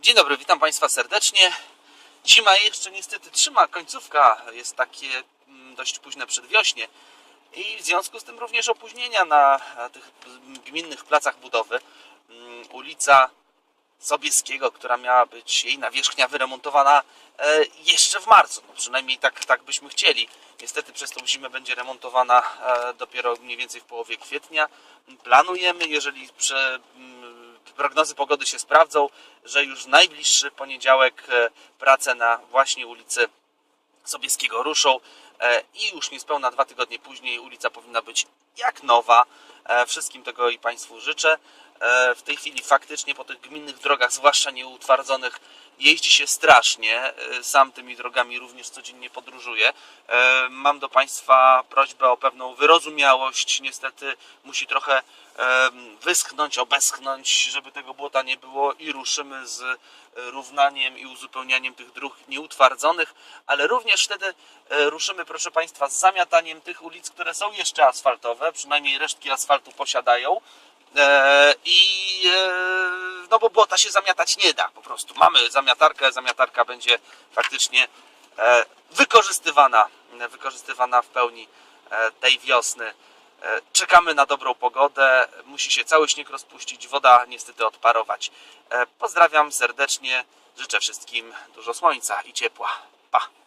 Dzień dobry, witam Państwa serdecznie. Zima jeszcze niestety trzyma, końcówka jest takie mm, dość późne przedwiośnie i w związku z tym również opóźnienia na tych gminnych placach budowy. Mm, Ulica Sobieskiego, która miała być jej nawierzchnia wyremontowana e, jeszcze w marcu, no przynajmniej tak, tak byśmy chcieli. Niestety przez tą zimę będzie remontowana e, dopiero mniej więcej w połowie kwietnia. Planujemy, jeżeli prze, mm, prognozy pogody się sprawdzą, że już najbliższy poniedziałek e, prace na właśnie ulicy Sobieskiego ruszą e, i już niespełna dwa tygodnie później ulica powinna być jak nowa. E, Wszystkim tego i Państwu życzę. W tej chwili faktycznie po tych gminnych drogach, zwłaszcza nieutwardzonych, jeździ się strasznie. E, Sam tymi drogami również codziennie podróżuję. E, Mam do Państwa prośbę o pewną wyrozumiałość. Niestety musi trochę em, wyschnąć, obeschnąć, żeby tego błota nie było i ruszymy z e, równaniem i uzupełnianiem tych dróg nieutwardzonych, ale również wtedy e, ruszymy, proszę Państwa, z zamiataniem tych ulic, które są jeszcze asfaltowe, przynajmniej resztki asfaltu posiadają. E, I e, bo błota się zamiatać nie da po prostu. Mamy zamiatarkę, zamiatarka będzie faktycznie e, wykorzystywana, wykorzystywana w pełni e, tej wiosny. E, Czekamy na dobrą pogodę. Musi się cały śnieg rozpuścić, woda niestety odparować. E, Pozdrawiam serdecznie. Życzę wszystkim dużo słońca i ciepła. Pa!